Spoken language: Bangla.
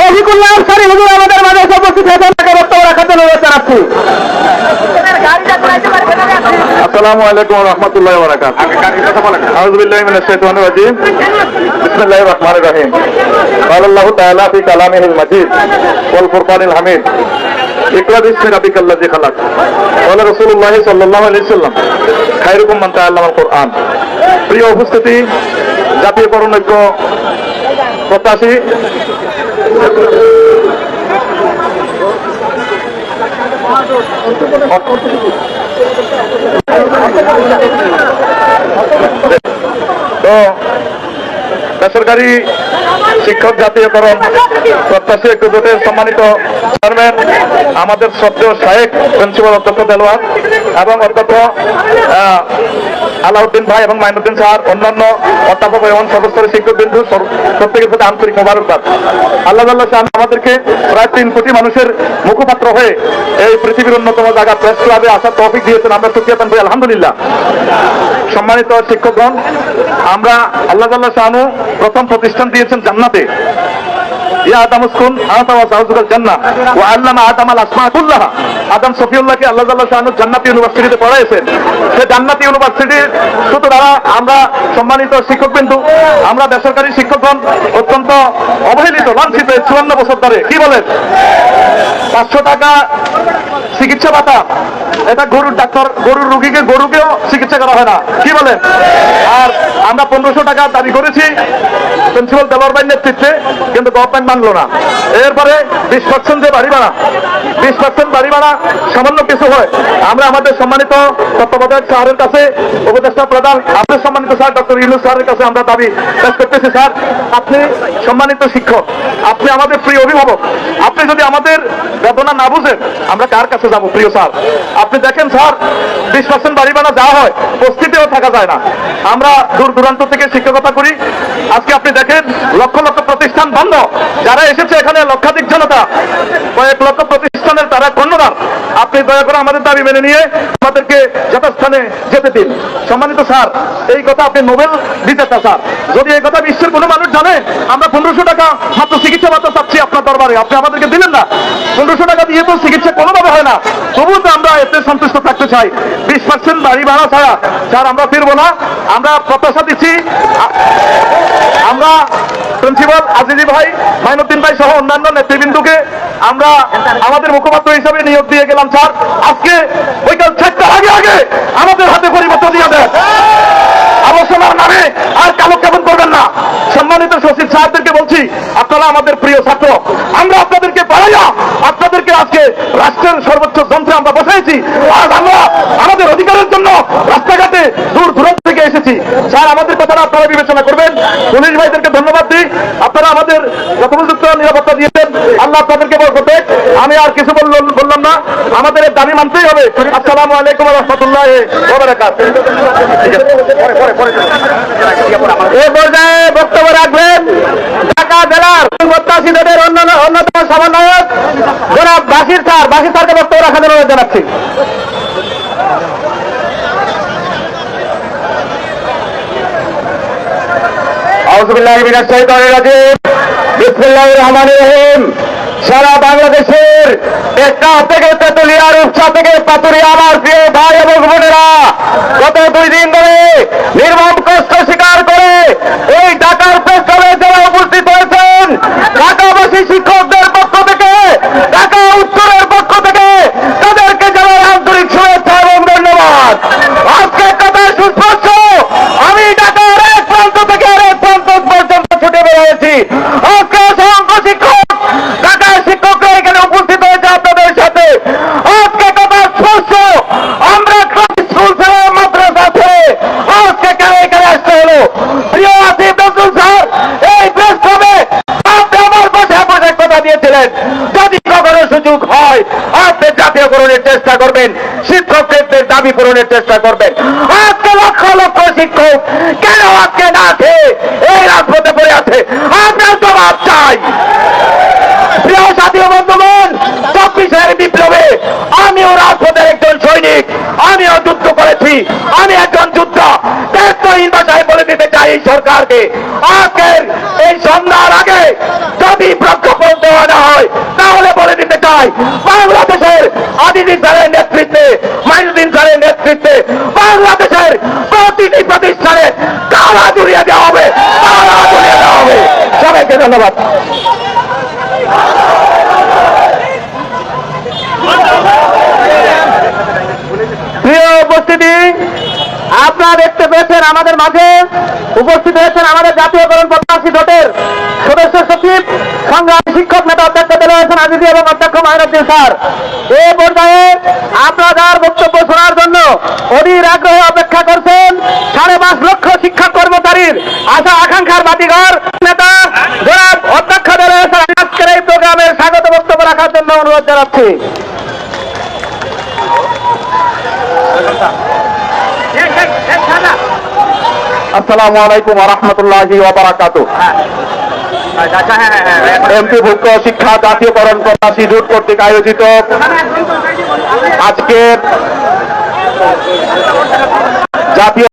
রফিকুল্লাহ আনসারি হুজুর আমাদের মাঝে এসে উপস্থিত হয়েছেন তাকে বক্তব্য রাখার জন্য অনুরোধ জানাচ্ছি আসসালামু আলাইকুম রহমতুল্লাহ বরাকাত আউযুবিল্লাহি মিনাশ শাইতানির রাজিম বিসমিল্লাহির রহমানির রহিম قال الله تعالى في كلامه المجيد والفرقان الحميد اقرأ باسم ربك الذي خلق قال رسول الله صلى الله عليه وسلم خيركم من تعلم القرآن প্রিয় উপস্থিতি জাতীয়করণ ঐক্য প্রত্যাশী তো বেসরকারি শিক্ষক জাতীয়করণ প্রত্যাশী জোটের সম্মানিত চেয়ারম্যান, আমাদের শ্রদ্ধেয় শাহেক প্রিন্সিপাল অধ্যক্ষ দেলোয়ার, এবং অধ্যক্ষ আলাউদ্দিন ভাই এবং মাইনুদ্দিন স্যার, অন্যান্য অধ্যাপক এবং সদস্য শিক্ষক বিন্দু প্রত্যেকের প্রতি আন্তরিক মোবারকবাদ। আল্লাহ আল্লাহ শাহ আমাদেরকে প্রায় তিন কোটি মানুষের মুখপাত্র হয়ে এই পৃথিবীর অন্যতম জায়গা প্রেস ক্লাবে আসার তৌফিক দিয়েছেন আমরা সুখিয়াতান ভাই, আলহামদুলিল্লাহ। সম্মানিত শিক্ষকগণ, আমরা আল্লাহ আল্লাহ শাহানু প্রথম প্রতিষ্ঠান দিয়েছেন জান্নাতে। ইয়া আদম আদম সফিউল্লাহকে আল্লাহ শাহানু জান্নাতি ইউনিভার্সিটিতে পড়াইছেন। সে জান্নাতি ইউনিভার্সিটির শুধু দ্বারা আমরা সম্মানিত শিক্ষক বিন্দু আমরা বেসরকারি শিক্ষকগণ অত্যন্ত অবহেলিত, লাঞ্ছিত চুয়ান্ন বছর ধরে। কি বলেন? পাঁচশো টাকা চিকিৎসা ভাতা। এটা গরুর ডাক্তার, গরুর রুগীকে গরুকেও চিকিৎসা করা হয় না। কি বলেন? আর আমরা পনেরোশো টাকা দাবি করেছি প্রিন্সিপাল দেওয়ার ভাইয়ের নেতৃত্বে, কিন্তু গভর্নমেন্ট মানলো না। এরপরে বিশ পার্সেন্ট যে বাড়ি ভাড়া বিশ পার্সেন্ট বাড়ি ভাড়া সামান্য কিছু হয়। আমরা আমাদের সম্মানিত তত্ত্বাবধায়ক স্যারের কাছে, উপদেষ্টা প্রধান, আমাদের সম্মানিত স্যার, ডক্টর ইউনুস স্যারের কাছে আমরা দাবি পেশ করতেছি। স্যার, আপনি সম্মানিত শিক্ষক, আপনি আমাদের প্রিয় অভিভাবক। আপনি যদি আমাদের বেদনা না বুঝেন, আমরা কার কাছে যাব, প্রিয় স্যার। আপনি দেখেন, স্যার, বিশ পার্সেন্ট বাড়ি বানা যা হয়, বস্তিতেও থাকা যায় না। আমরা দূর দূরান্ত থেকে শিক্ষকতা করি। আজকে আপনি দেখেন, লক্ষ লক্ষ প্রতিষ্ঠান বন্ধ যারা এসেছে এখানে লক্ষাধিক জনতা, কয়েক লক্ষ প্রতিষ্ঠানের তারা কর্ণধার আপনি দয়া করে আমাদের দাবি মেনে নিয়ে আমাদেরকে যথাস্থানে যেতে দিন। সম্মানিত স্যার, এই কথা আপনি নোবেল বিজেতা স্যার। যদি এই কথা বিশ্বের কোনো মানুষ জানে, আমরা পনেরোশো টাকা মাত্র চিকিৎসা ভাতা চাচ্ছি আপনার দরবারে। আপনি আমাদেরকে দিলেন না। পনেরোশো টাকা দিয়ে তো চিকিৎসা কোনোভাবে হয় না। তবুও তো আমরা এতে সন্তুষ্ট থাকতে চাই। বিশ পার্সেন্ট বাড়ি ভাড়া ছাড়া, স্যার, আমরা ফিরবো না। আমরা প্রত্যাশা দিচ্ছি আমরা প্রিন্সিপাল আজিজি ভাই, মাইনুদ্দিন ভাই সহ অন্যান্য নেতৃবৃন্দকে আমরা আমাদের মুখপাত্র হিসাবে নিয়োগ দিয়ে গেলাম, স্যার। আজকে ওইকাল চারটার আগে আগে আমাদের হাতে পরিবর্তন দিয়ে দেন। আলোচনার নামে আর কালো কেমন করবেন না। সম্মানিত সচিব সাহেবদেরকে বলছি, আপনারা আমাদের প্রিয় ছাত্র, আমরা আপনাদেরকে পাড়াইয়া আপনাদেরকে আজকে রাষ্ট্রের সর্বোচ্চ যন্ত্রে আমরা বসাইছি। আজ আমরা আমাদের অধিকারের জন্য রাস্তাঘাটে দূর দূরান্ত থেকে এসেছি স্যার, আমাদের কথাটা আপনারা বিবেচনা করবেন। পুলিশ ভাইদেরকে ধন্যবাদ দিই। আপনারা আমাদের যথোপযুক্ত নিরাপত্তা দিয়েছেন। আল্লাহ আপনাদেরকে দেখ। আমি আর কিছু বললাম না। আমাদের দাবি মানতেই হবে। আসসালামু আলাইকুম রহমতুল্লাহ এ পর্যায়ে বক্তব্য রাখবেন ঢাকা জেলার প্রত্যাশী দলের অন্যান্য অন্যতম সমন্বয়ক জনাব বাসির স্যার। বাসির স্যারকে বক্তব্য রাখার জন্য জানাচ্ছি আউযুবিল্লাহি মিনাশ শাইতানির রাজিম বিসমিল্লাহির রহমানির রহিম সারা বাংলাদেশের একটা থেকে তেতুলিয়ার উৎসা থেকে পাতুরি আমার প্রিয় ভাই এবং বোনেরা, গত দুই দিন ধরে নির্মম কষ্ট স্বীকার করে এই ঢাকার প্রেসক্লাবে যারা উপস্থিত হয়েছেন ঢাকাবাসী শিক্ষকদের পক্ষ থেকে ঢাকা উত্তরের পক্ষ থেকে তাদেরকে জানাই আন্তরিক শুভেচ্ছা এবং ধন্যবাদ আজকে কথা সুস্পষ্ট আমি ঢাকার এক প্রান্ত থেকে আরেক প্রান্ত পর্যন্ত ছুটে বেরিয়েছি আজকে অসংখ্য শিক্ষক ঢাকার শিক্ষকরা এখানে উপস্থিত হয়েছে আপনাদের সাথে আজকে কথা স্পষ্ট আমরা ক্লাস স্কুল থেকে মাদ্রাসা থেকে আজকে কেন এখানে আসতে হলো প্রিয় আসিফ নজরুল স্যার এই প্রেস ক্লাবে আপনি আমার পাশে বসে কথা দিয়েছিলেন যদি কখনো সুযোগ হয়। আপনি জাতীয়করণের চেষ্টা করবেন, শিক্ষকদের দাবি পূরণের চেষ্টা করবেন। আজকে লক্ষ লক্ষ শিক্ষক, কেন আজকে না খেয়ে এই রাজপথে পড়ে আছে? আপনার জবাব চাই। প্রিয় ও বন্ধুগণ, চব্বিশের বিপ্লবে আমিও রাজপথের একজন সৈনিক, আমিও যুদ্ধ করেছি, আমি একজন যুদ্ধ। দায়িত্বহীন ভাষায় বলে দিতে চাই এই সরকারকে, আজকের এই সন্ধ্যার আগে যদি প্রজ্ঞাপন দেওয়া চাই বাংলাদেশের আদিদিন স্যারের নেতৃত্বে, মাইনুদ্দিন স্যারের নেতৃত্বে বাংলাদেশের প্রতিটি প্রতিষ্ঠানে তারা জুড়িয়ে দেওয়া হবে তারা জুড়িয়ে দেওয়া হবে। সবাইকে ধন্যবাদ প্রিয় উপস্থিতি আপনারা পেয়েছেন আমাদের মাঝে উপস্থিত হয়েছেন আমাদের জাতীয়করণ প্রত্যাশী জোটের সদস্য সচিব, সংগ্রামী শিক্ষক নেতা অধ্যক্ষ দিলে আছেন আজিজি এবং অধ্যক্ষ মাহিনুদ্দিন স্যার। এ পর্যায়ে আপনার বক্তব্য শোনার জন্য অধীর আগ্রহে অপেক্ষা করছেন সাড়ে পাঁচ লক্ষ শিক্ষক কর্মচারীর আশা আকাঙ্ক্ষার বাতিঘর নেতা জনাব অধ্যক্ষ দিলে হয়েছেন আজকের এই প্রোগ্রামের স্বাগত বক্তব্য রাখার জন্য অনুরোধ জানাচ্ছি আসসালামু আলাইকুম রহমতুল্লাহি এমপি এমপিভুক্ত শিক্ষা জাতীয়করণ প্রত্যাশী জোট কর্তৃক আয়োজিত আজকের জাতীয়